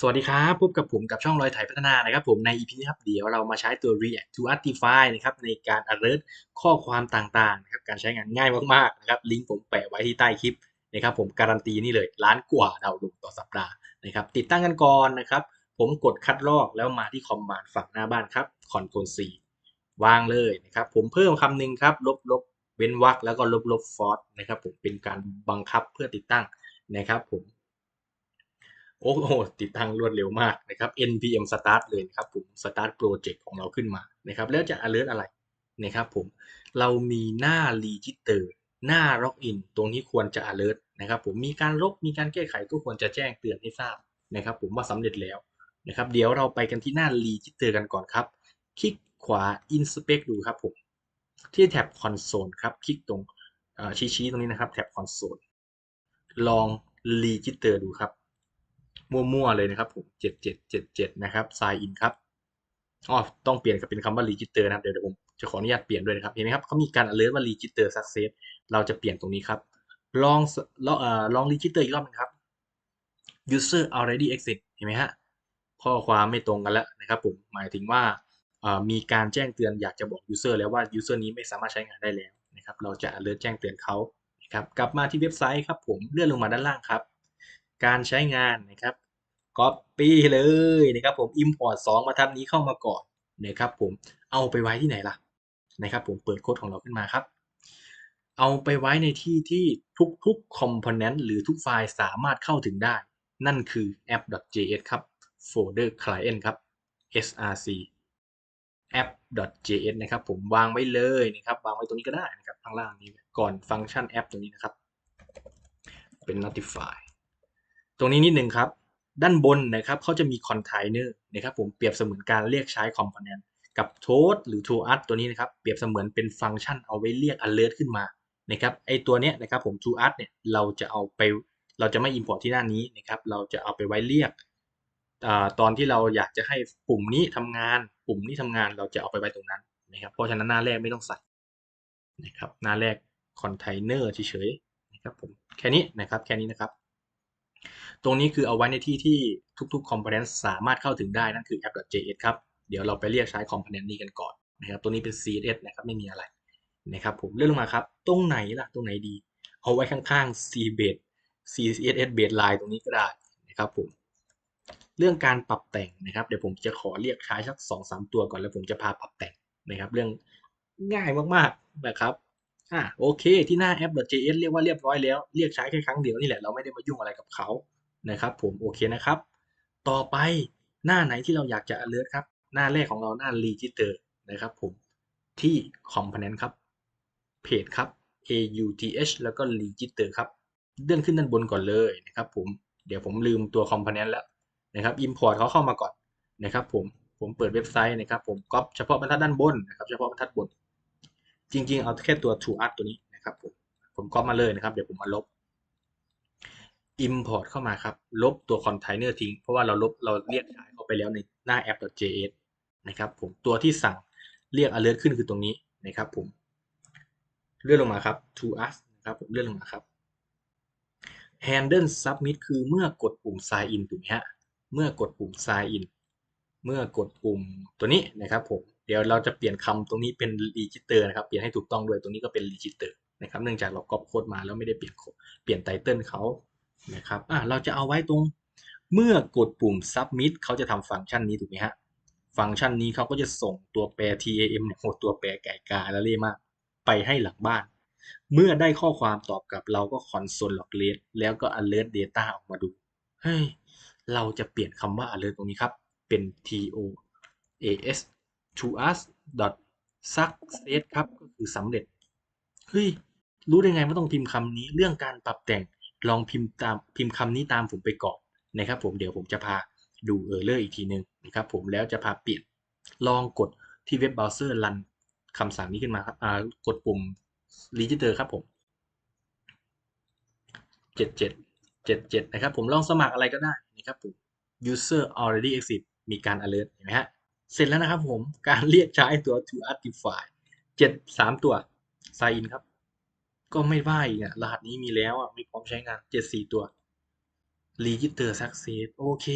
สวัสดีครับพบกับผมกับช่องรอยไถพัฒนานะครับผมใน EP นี้ครับเดี๋ยวเรามาใช้ตัว React to Artify นะครับในการ alert ข้อความต่างๆนะครับการใช้งานง่ายมากๆนะครับลิงก์ผมแปะไว้ที่ใต้คลิปนะครับผมการันตีนี่เลยล้านกว่าดาวน์โหลดต่อสัปดาห์นะครับติดตั้งกันก่อนนะครับผมกดคัดลอกแล้วมาที่คอมมานด์ฝั่งหน้าบ้านครับ Ctrl C วางเลยนะครับผมเพิ่มคำหนึ่งครับลบลบเว้นวรรคแล้วก็ลบลบฟอร์นะครับผมเป็นการบังคับเพื่อติดตั้งนะครับผม โอ้โหติดตั้งรวดเร็วมากนะครับ npm start เลยครับผม start project ของเราขึ้นมานะครับ แล้วจะ alert อะไรนะครับผม เรามีหน้า register หน้า login ตรงนี้ควรจะ alert นะครับผมมีการลบมีการแก้ไขก็ควรจะแจ้งเตือนให้ทราบนะครับ ผมว่าสำเร็จแล้วนะครับ เดี๋ยวเราไปกันที่หน้า register กันก่อนครับ คลิกขวา inspect ดูครับผม ที่แท็บ console ครับ คลิกตรงชี้ๆตรงนี้นะครับ แท็บ console ลอง register ดูครับ มั่วๆเลยนะครับผมเจ็ดเจ็ดเจ็ดเจ็ดนะครับ sign in ครับอ๋อต้องเปลี่ยนกับเป็นคำว่า register นะครับเดี๋ยวผมจะขออนุญาตเปลี่ยนด้วยนะครับเห็นไหมครับเขามีการ alert ว่า register success เราจะเปลี่ยนตรงนี้ครับลองลองเอ่อลอง register อีกรอบนึงครับ user already exit เห็นไหมฮะข้อความไม่ตรงกันแล้วนะครับผมหมายถึงว่ามีการแจ้งเตือนอยากจะบอก user แล้วว่า user นี้ไม่สามารถใช้งานได้แล้วนะครับเราจะ alert แจ้งเตือนเขาครับกลับมาที่เว็บไซต์ครับผมเลื่อนลงมาด้านล่างครับ การใช้งานนะครับ Copy เลยนะครับผม Import 2บรรทัดนี้เข้ามาก่อนนะครับผมเอาไปไว้ที่ไหนล่ะนะครับผมเปิดโค้ดของเราขึ้นมาครับ เอาไปไว้ในที่ที่ทุกๆ component หรือทุกไฟล์สามารถเข้าถึงได้ นั่นคือ app.js ครับ folder client ครับ src app.js นะครับผมวางไว้เลยนะครับวางไว้ตรงนี้ก็ได้นะครับข้างล่างนี้ก่อนฟังก์ชันแอปตรงนี้นะครับ เป็น notify ตรงนี้นิดนึงครับ ด้านบนนะครับเขาจะมีคอนไทเนอร์นะครับผมเปรียบเสมือนการเรียกใช้คอมโพเนนต์กับ toast หรือ toast ตัวนี้นะครับเปรียบเสมือนเป็นฟังก์ชันเอาไว้เรียก alert ขึ้นมานะครับไอตัวเนี้ยนะครับผม toast เนี่ยเราจะเอาไปเราจะไม่ import ที่หน้านี้นะครับเราจะเอาไปไว้เรียกอตอนที่เราอยากจะให้ปุ่มนี้ทำงาน ปุ่มนี้ทำงานเราจะเอาไปไว้ตรงนั้นนะครับเพราะฉะนั้นหน้าแรกไม่ต้องใส่นะครับหน้าแรกคอนไทเนอร์เฉยๆนะครับผมแค่นี้นะครับแค่นี้นะครับ ตรงนี้คือเอาไว้ในที่ที่ทุกๆ component สามารถเข้าถึงได้นั่นคือ app.js ครับ เดี๋ยวเราไปเรียกใช้ component นี้กันก่อนนะครับ ตัวนี้เป็น css นะครับไม่มีอะไรนะครับผมเลื่อนลงมาครับ ตรงไหนล่ะ ตรงไหนดี เอาไว้ข้างๆ c base css baseline ตรงนี้ก็ได้นะครับผมเรื่องการปรับแต่งนะครับ เดี๋ยวผมจะขอเรียกใช้สักสองสามตัวก่อนแล้วผมจะพาปรับแต่งนะครับ เรื่องง่ายมากๆนะครับอ่าโอเค ที่หน้า app.js เรียกว่าเรียบร้อยแล้ว เรียกใช้แค่ครั้งเดียวนี่แหละ เราไม่ได้มายุ่งอะไรกับเขา นะครับผมโอเคนะครับ ต่อไปหน้าไหนที่เราอยากจะ alert ครับ หน้าแรกของเราหน้า register นะครับผมที่ component ครับ page ครับ auth แล้วก็ register ครับเลื่อนขึ้นด้านบนก่อนเลยนะครับผมเดี๋ยวผมลืมตัว component แล้วนะครับ import เขาเข้ามาก่อนนะครับผมผมเปิดเว็บไซต์นะครับ ผมก๊อปเฉพาะบรรทัดด้านบนนะครับเฉพาะบรรทัดบน จริงๆ เอาแค่ตัว to art ตัวนี้นะครับผมผมก๊อปมาเลยนะครับ เดี๋ยวผมมาลบ import เข้ามาครับ ลบตัว container ทิ้ง เพราะว่าเราลบเราเรียกขายเข้าไปแล้วในหน้า app.js นะครับผมตัวที่สั่งเรียก alert ขึ้นคือตรงนี้นะครับผมเลื่อนลงมาครับ to us นะครับผมเลื่อนลงมาครับ handle submit คือเมื่อกดปุ่ม sign in ถูกไหมฮะเมื่อกดปุ่ม sign in เมื่อกดปุ่มตัวนี้นะครับผมเดี๋ยวเราจะเปลี่ยนคำตรงนี้เป็น register นะครับเปลี่ยนให้ถูกต้องด้วยตรงนี้ก็เป็น register นะครับเนื่องจากเราก๊อปโค้ดมาแล้วไม่ได้เปลี่ยนเปลี่ยนไตเติลเขา นะครับอะเราจะเอาไว้ตรงเมื่อกดปุ่ม submit เขาจะทำฟังก์ชันนี้ถูกไหมฮะ ฟังก์ชันนี้เขาก็จะส่งตัวแปร tam เนี่ยโหตัวแปรไก่กาและเล่มาก ไปให้หลังบ้าน เมื่อได้ข้อความตอบกลับเราก็ console log rate แล้วก็ alert data ออกมาดู เฮ้ย เราจะเปลี่ยนคำว่า alert ตรงนี้ครับ เป็น to as to us dot success ครับ ก็คือสำเร็จ เฮ้ย รู้ได้ไงว่ต้องพิมพ์คำนี้เรื่องการปรับแต่ง ลองพิมพ์ตามพิมพ์คำนี้ตามผมไปก่อนนะครับผมเดี๋ยวผมจะพาดูเออร์เลอร์อีกทีนึงนะครับผมแล้วจะพาเปลี่ยนลองกดที่เว็บเบราว์เซอร์รันคำสั่งนี้ขึ้นมาครับกดปุ่ม register ครับผม77 77นะครับผมลองสมัครอะไรก็ได้นะครับผม user already exit มีการ alert เห็นไหมฮะ เสร็จแล้วนะครับผม การเรียกใช้ตัว to artify 7 3 ตัว sign in ครับ ก็ไม่ว่าอีกอะรหัสนี้มีแล้วอะไม่พร้อมใช้งานเจ็ดสี่ตัว register success โอเค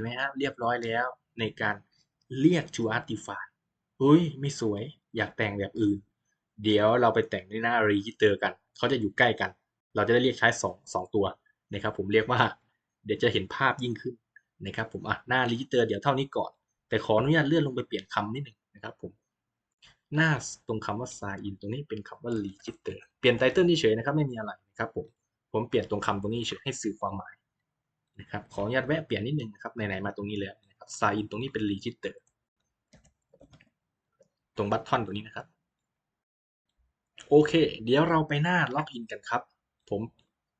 ไหมครับเรียบร้อยแล้วในการเรียก to artifact อุ้ย ไม่สวยอยากแต่งแบบอื่น เดี๋ยวเราไปแต่งในหน้า register กัน เขาจะอยู่ใกล้กัน เราจะได้เรียกใช้สองสองตัวนะครับผมเรียกว่าเดี๋ยวจะเห็นภาพยิ่งขึ้นนะครับผมอะหน้า register เดี๋ยวเท่านี้ก่อน แต่ขออนุญาตเลื่อนลงไปเปลี่ยนคำนิดหนึ่งนะครับผม หน้าตรงคำว่า sign in ตรงนี้เป็นคำว่า register เปลี่ยนไตเติลเฉยๆนะครับ ไม่มีอะไรนะครับผม ผมเปลี่ยนตรงคำตรงนี้เฉยให้สื่อความหมายนะครับ ขออนุญาตแวะเปลี่ยนนิดนึงนะครับ ไหนๆ มาตรงนี้แล้วนะครับ sign in ตรงนี้เป็น register ตรงบัตทอนตรงนี้นะครับ โอเค เดี๋ยวเราไปหน้าล็อกอินกันครับ ผม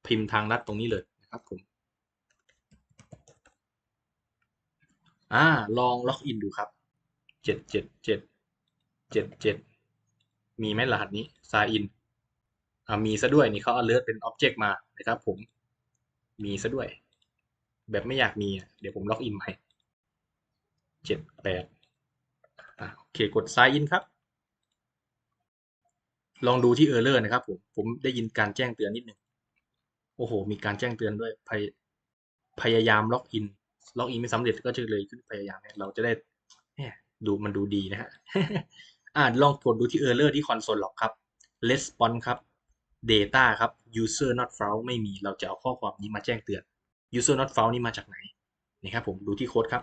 พิมพ์ทางลัดตรงนี้เลยนะครับผมอ่าลองล็อกอินดูครับเจ็ด เจ็ดเจ็ดมีไหมรหัสนี้ sign in อ่ามีซะด้วยนี่เขา alert เป็น object มานะครับผมมีซะด้วย แบบไม่อยากมีเดี๋ยวผมล็อกอินใหม่เจ็ดแปดโอเคกด sign in ครับ ลองดูที่ error นะครับผมผมได้ยินการแจ้งเตือนนิดนึงโอ้โห มีการแจ้งเตือนด้วยพยพยายามล็อกอินล็อกอินไม่สำเร็จก็จะเลยขึ้นพยายามเนี่ยเราจะได้ดูมันดูดีนะฮะ อ่าลองกดดูที่ error ที่ console log ครับ response ครับ data ครับ user not found ไม่มีเราจะเอาข้อความนี้มาแจ้งเตือน user not found นี่มาจากไหนนี่ครับผมดูที่โค้ดครับ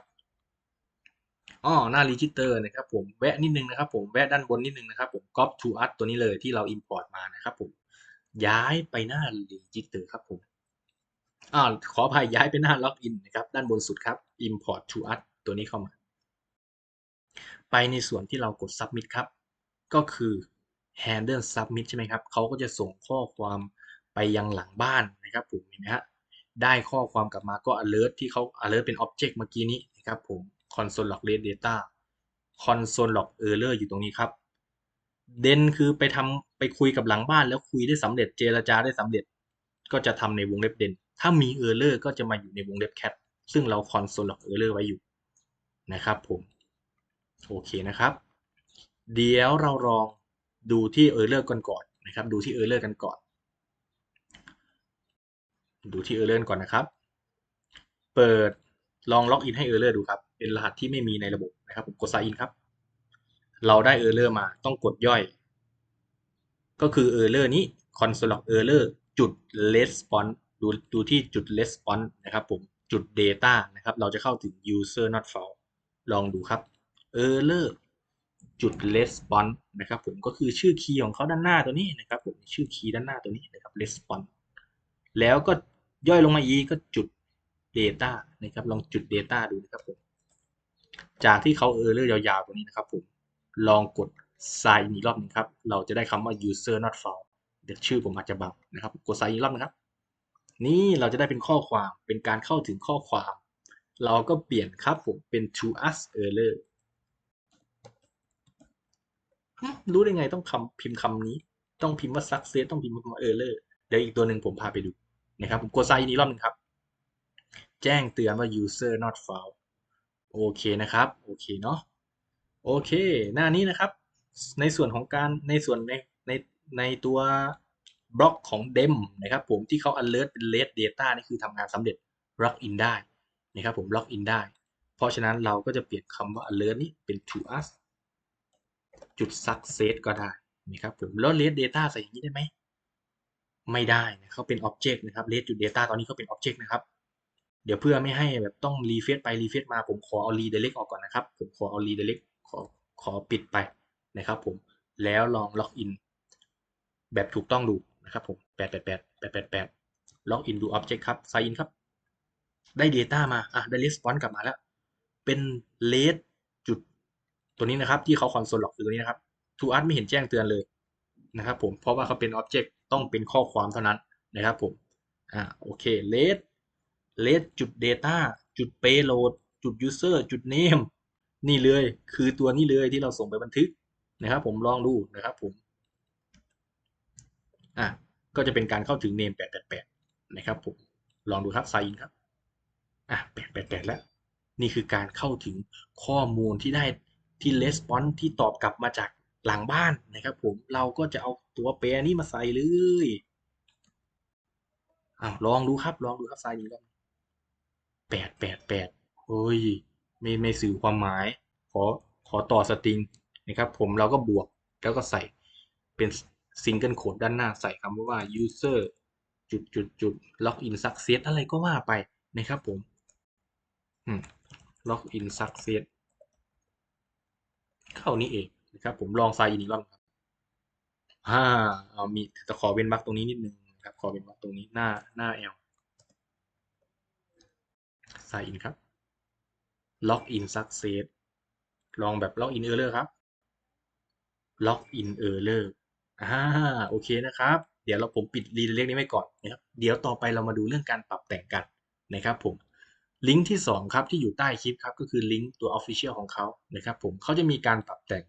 อ๋อหน้า register นะครับผมแวะนิดนึงนะครับผมแวะด้านบนนิดนึงนะครับผม copy to us ตัวนี้เลยที่เรา import มานะครับผมย้ายไปหน้า register ครับผมอ่าขออภัยย้ายไปหน้า login นะครับด้านบนสุดครับ import to us ตัวนี้เข้ามา ไปในส่วนที่เรากด submit ครับ ก็คือ handle submit ใช่ไหมครับเขาก็จะส่งข้อความไปยังหลังบ้านนะครับผมเห็นไหมฮะได้ข้อความกลับมาก็ alert ที่เขา alert เป็น object เมื่อกี้นี้นะครับผม console log read data console log error อยู่ตรงนี้ครับ เดนคือไปทำไปคุยกับหลังบ้านแล้วคุยได้สำเร็จเจรจาได้สำเร็จ ก็จะทำในวงเล็บเดนถ้ามี error ก็จะมาอยู่ในวงเล็บ cat ซึ่งเรา console log error ไว้อยู่นะครับผม โอเคนะครับ เดี๋ยวเราลองดูที่ error ก่อนก่อนนะครับ ดูที่ error กันก่อน ดูที่ error ก่อนนะครับ เปิดลองล็อกอินให้ error ดูครับ เป็นรหัสที่ไม่มีในระบบนะครับ ผมกด sign in ครับ เราได้ error มาต้องกดย่อย ก็คือ error นี้ console log error จุด response ดูดูที่จุด response นะครับผม จุด data นะครับ เราจะเข้าถึง user not found ลองดูครับ error จุด response นะครับผมก็คือชื่อคีย์ของเขาด้านหน้าตัวนี้นะครับผมชื่อคีย์ด้านหน้าตัวนี้นะครับ response แล้วก็ย่อยลงมาอีกก็จุด data นะครับลองจุด data ดูนะครับผมจากที่เขา error ยาวๆ ตัวนี้นะครับผมลองกด sign อีกรอบนึงครับเราจะได้คำว่า user not found เดี๋ยวชื่อผมอาจจะบังนะครับกด sign อีกรอบนึงครับ นี่เราจะได้เป็นข้อความเป็นการเข้าถึงข้อความ เราก็เปลี่ยนครับผมเป็น to us error รู้ได้ไงต้องคำพิมพ์คำนี้ ต้องพิมพ์ว่า success ต้องพิมพ์ว่า error เดี๋ยวอีกตัวหนึ่งผมพาไปดูนะครับ ผมกด sign อีกรอบนึงครับ แจ้งเตือนว่า user not found โอเคนะครับ โอเคเนาะ โอเค หน้านี้นะครับ ในส่วนของการในส่วนในในในตัวบล็อกของ dem นะครับผมที่เขา alert เป็น red data นี่คือทำงานสำเร็จ log in ได้นะครับผม log in ได้ เพราะฉะนั้นเราก็จะเปลี่ยนคำว่า alert นี้เป็น to us จุด success ก็ได้นะครับผมแล้ว red data ใส่อย่างนี้ได้ไหมไม่ได้นะเขาเป็น object นะครับ red จุด data ตอนนี้เขาเป็น object นะครับ เดี๋ยวเพื่อไม่ให้แบบต้องรีเฟซไปรีเฟซมาผมขอเอา redirect ออกก่อนนะครับ ผมขอเอา redirect ขอขอปิดไปนะครับผมแล้วลองล็อกอินแบบถูกต้องดูนะครับผมแปดแปดแปดแปดแปดแปดล็อกอินดู object ครับ sign in ครับ ได้ data มาอะได้ response กลับมาแล้ว เป็น red ตัวนี้นะครับที่เขา console log คือตัวนี้นะครับ to us ไม่เห็นแจ้งเตือนเลยนะครับผมเพราะว่าเขาเป็น object ต้องเป็นข้อความเท่านั้นนะครับผมอ่าโอเค red red จุด data จุด payload จุด user จุด name นี่เลยคือตัวนี้เลยที่เราส่งไปบันทึกนะครับ ผมลองดูนะครับผมอะก็จะเป็นการเข้าถึง name 888 นะครับผมลองดูครับ sign in ครับอะ888 แล้ว นี่คือการเข้าถึงข้อมูลที่ได้ ที่ response ที่ตอบกลับมาจากหลังบ้านนะครับผมเราก็จะเอาตัวแปรนี้มาใส่เลยอ้าวลองดูครับลองดูครับ sign in ครับแปดแปดแปดโอ้ยไม่ไม่สื่อความหมาย ขอขอต่อสตริงนะครับผมเราก็บวกแล้วก็ใส่เป็นซิงเกิลโคดด้านหน้าใส่คำว่า user จุดจุดจุด login success อะไรก็ว่าไปนะครับผม login success เข้านี้เองนะครับ ผมลองไซน์อินอีกรอบครับอ่าเอามีจะขอเว้นวรรคตรงนี้นิดนึงครับ ขอเว้นวรรคตรงนี้หน้าหน้า L ไซน์อินครับ login success ลองแบบ login error ครับ login error อ่าโอเคนะครับ เดี๋ยวเราผมปิดรีเล็กนี้ไว้ก่อนนะครับ เดี๋ยวต่อไปเรามาดูเรื่องการปรับแต่งกันนะครับผม ลิงก์ที่ 2 ครับที่อยู่ใต้คลิปครับก็คือลิงก์ตัว Official ของเขานะครับผมเขาจะมีการปรับแต่ง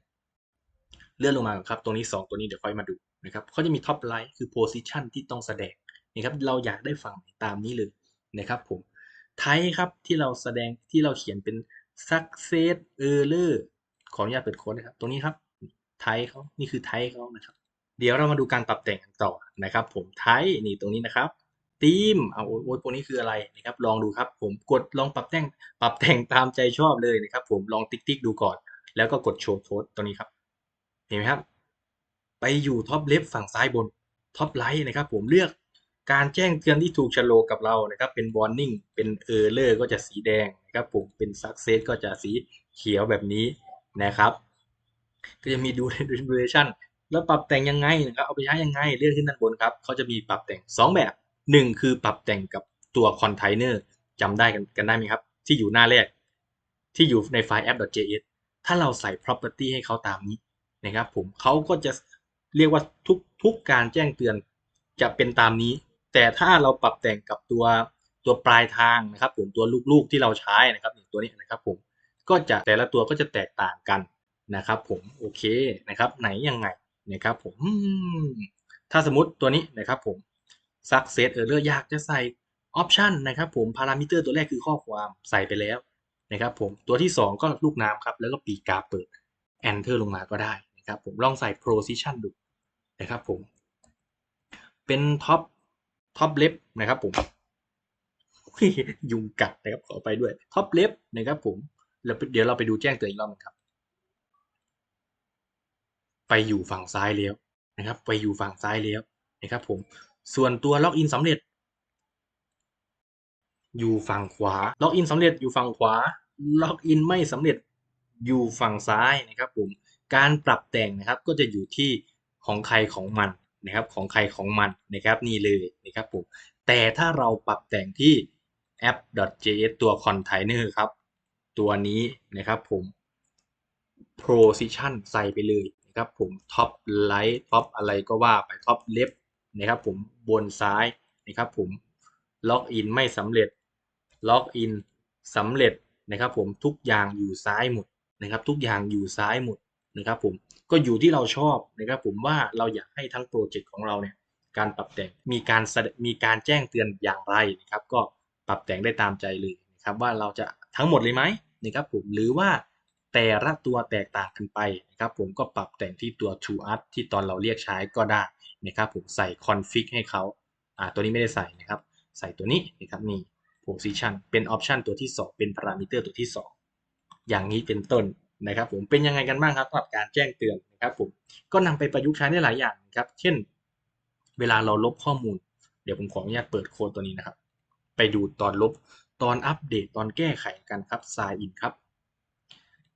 เลื่อนลงมาครับตรงนี้ 2 ตัวนี้เดี๋ยวค่อยมาดูนะครับเขาจะมี Top Line คือ Position ที่ต้องแสดงนะครับเราอยากได้ฝั่งตามนี้เลยนะครับผมไทครับที่เราแสดงที่เราเขียนเป็น Success Error ขออนุญาตเปิดโค้ดนะครับ ตรงนี้ครับไทเขานี่คือไทเขานะครับ เดี๋ยวเรามาดูการปรับแต่งกันต่อนะครับ ผมไทนี่ตรงนี้นะครับ ธีมเอาโอ้ยพวกนี้คืออะไรนะครับ ลองดูครับ ผมกดลองปรับแต่งปรับแต่งตามใจชอบเลยนะครับ ผมลองติ๊กติ๊กดูก่อน แล้วก็กดโชว์โค้ดตรงนี้ครับ เห็นไหมครับ ไปอยู่ท็อปเลฟฝั่งซ้ายบนท็อปไลท์นะครับ ผมเลือกการแจ้งเตือนที่ถูกชะโลกับเรานะครับ เป็น warning เป็นเออร์เลอร์ก็จะสีแดงนะครับผมเป็น success ก็จะสีเขียวแบบนี้นะครับ ก็จะมีดู duration แล้วปรับแต่งยังไงนะครับเอาไปใช้ยังไงเลื่อนขึ้นด้านบนครับเขาจะมีปรับแต่ง 2 แบบ 1คือปรับแต่งกับตัวคอนเทนเนอร์จำได้กันกันได้ไหมครับ ที่อยู่หน้าแรก ที่อยู่ในไฟล์ app.js ถ้าเราใส่ property ให้เขาตามนี้นะครับผมเขาก็จะเรียกว่าทุกทุกการแจ้งเตือนจะเป็นตามนี้ แต่ถ้าเราปรับแต่งกับตัวตัวปลายทางนะครับผมตัวลูกๆที่เราใช้นะครับตัวนี้นะครับผมก็จะแต่ละตัวก็จะแตกต่างกันนะครับผมโอเคนะครับไหนยังไงนะครับผมถ้าสมมติตัวนี้นะครับผม success error อยากจะใส่ option นะครับผม parameter ตัวแรกคือข้อความใส่ไปแล้วนะครับผมตัวที่ 2 ก็ลูกน้ำครับ แล้วก็ปีกาเปิด enter ลงมาก็ได้นะครับผมลองใส่ position ดูนะครับผม เป็น top top left นะครับผมยุงกัดนะครับขอไปด้วย top left นะครับผมแล้วเดี๋ยวเราไปดูแจ้งเตือนอีกรอบนึงครับ ไปอยู่ฝั่งซ้ายแล้วนะครับ ไปอยู่ฝั่งซ้ายแล้วนะครับผม ส่วนตัวล็อกอินสำเร็จ อยู่ฝั่งขวา ล็อกอินสำเร็จอยู่ฝั่งขวา ล็อกอินไม่สำเร็จอยู่ฝั่งซ้ายนะครับผม การปรับแต่งนะครับก็จะอยู่ที่ของใครของมันนะครับ ของใครของมันนะครับนี่เลยนะครับผม แต่ถ้าเราปรับแต่งที่ app.js ตัว container ครับ ตัวนี้นะครับผม position ใส่ไปเลยนะครับผม top right top อะไรก็ว่าไป top left นะครับผมบนซ้ายนะครับผมล็อกอินไม่สำเร็จล็อกอินสำเร็จนะครับผมทุกอย่างอยู่ซ้ายหมดนะครับทุกอย่างอยู่ซ้ายหมดนะครับผมก็อยู่ที่เราชอบนะครับผมว่าเราอยากให้ทั้งโปรเจกต์ของเราเนี่ยการปรับแต่งมีการมีการแจ้งเตือนอย่างไรนะครับก็ปรับแต่งได้ตามใจเลยนะครับว่าเราจะทั้งหมดเลยไหมนะครับผมหรือว่า แต่ละตัวแตกต่างกันไปนะครับผมก็ปรับแต่งที่ตัว to art ที่ตอนเราเรียกใช้ก็ได้นะครับผมใส่ config ให้เขาอ่าตัวนี้ไม่ได้ใส่นะครับ ใส่ตัวนี้นะครับนี่ position เป็น option ตัวที่ 2 เป็น parameter ตัวที่ 2 อย่างนี้เป็นต้นนะครับผมเป็นยังไงกันบ้างครับสำหรับการแจ้งเตือนนะครับผมก็นำไปประยุกต์ใช้ได้หลายอย่างครับเช่น เวลาเราลบข้อมูล เดี๋ยวผมขออนุญาตเปิดโค้ดตัวนี้นะครับ ไปดูตอนลบตอนอัปเดตตอนแก้ไขกันครับ sign in ครับ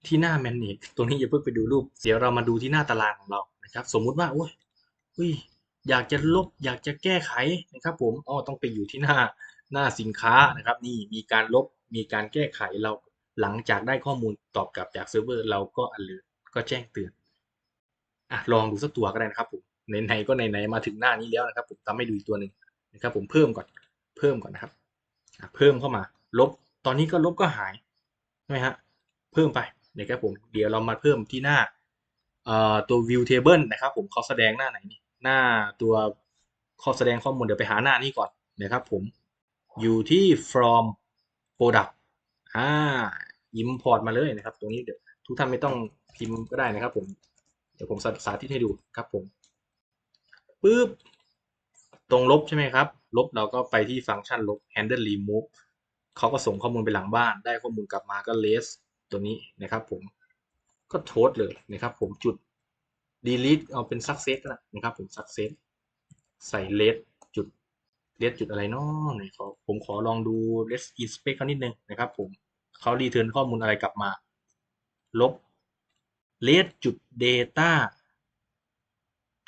ที่หน้า manage ตัวนี้อย่าเพิ่งไปดูรูป เดี๋ยวเรามาดูที่หน้าตารางของเรานะครับ สมมุติว่าโอ้ยอุ้ยอยากจะลบอยากจะแก้ไขนะครับ ผมอ๋อต้องไปอยู่ที่หน้าหน้าสินค้านะครับ นี่มีการลบมีการแก้ไขเราหลังจากได้ข้อมูลตอบกลับจากเซิร์ฟเวอร์เราก็อันเลยก็แจ้งเตือนอะลองดูสักตัวก็ได้นะครับผมไหนๆก็ไหนๆมาถึงหน้านี้แล้วนะครับ ผมทำให้ดูอีกตัวหนึ่งนะครับผมเพิ่มก่อนเพิ่มก่อนนะครับเพิ่มเข้ามา ลบตอนนี้ก็ลบก็หายใช่ไหมฮะเพิ่มไป นะครับผมเดี๋ยวเรามาเพิ่มที่หน้าตัว view table นะครับผมเขาแสดงหน้าไหนนี่หน้าตัวข้อแสดงข้อมูลเดี๋ยวไปหาหน้านี้ก่อนนะครับผมอยู่ที่ from product อ่า import มาเลยนะครับ ตรงนี้เดี๋ยวทุกท่านไม่ต้องพิมพ์ก็ได้นะครับ ผม เดี๋ยวผมสาธิตให้ดูครับผมปึ๊บตรงลบใช่ไหมครับ ลบเราก็ไปที่ฟังก์ชันลบ handle remove เขาก็ส่งข้อมูลไปหลังบ้าน ได้ข้อมูลกลับมาก็เลส ตัวนี้นะครับผมก็โทษเลยนะครับผมจุด delete เอาเป็น success ก็ได้นะครับผม success ใส่เลสจุดเลสจุดอะไรเนาะไหนขอผมขอลองดู let inspect เขานิดนึงนะครับผมเขารีเทิร์นข้อมูลอะไรกลับมา ลบ let จุด data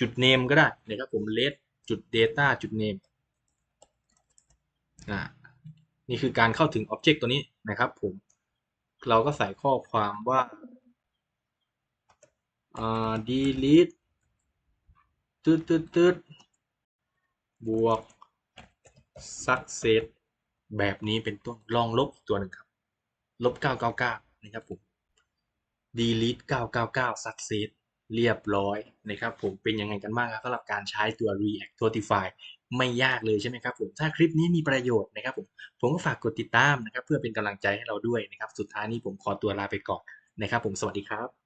จุด name ก็ได้นะครับผม let จุด data จุด name นี่คือการเข้าถึง Object ตัวนี้นะครับผม เราก็ใส่ข้อความว่า delete ตืดตืดตืดบวก success แบบนี้เป็นต้นลองลบตัวหนึ่งครับ ลบ 999 นะครับผม delete 999 success เรียบร้อยนะครับผมเป็นยังไงกันบ้างครับสำหรับการใช้ตัว React Notify ไม่ยากเลยใช่ไหมครับผมถ้าคลิปนี้มีประโยชน์นะครับผมผมก็ฝากกดติดตามนะครับ เพื่อเป็นกำลังใจให้เราด้วยนะครับ สุดท้ายนี้ผมขอตัวลาไปก่อนนะครับ ผมสวัสดีครับ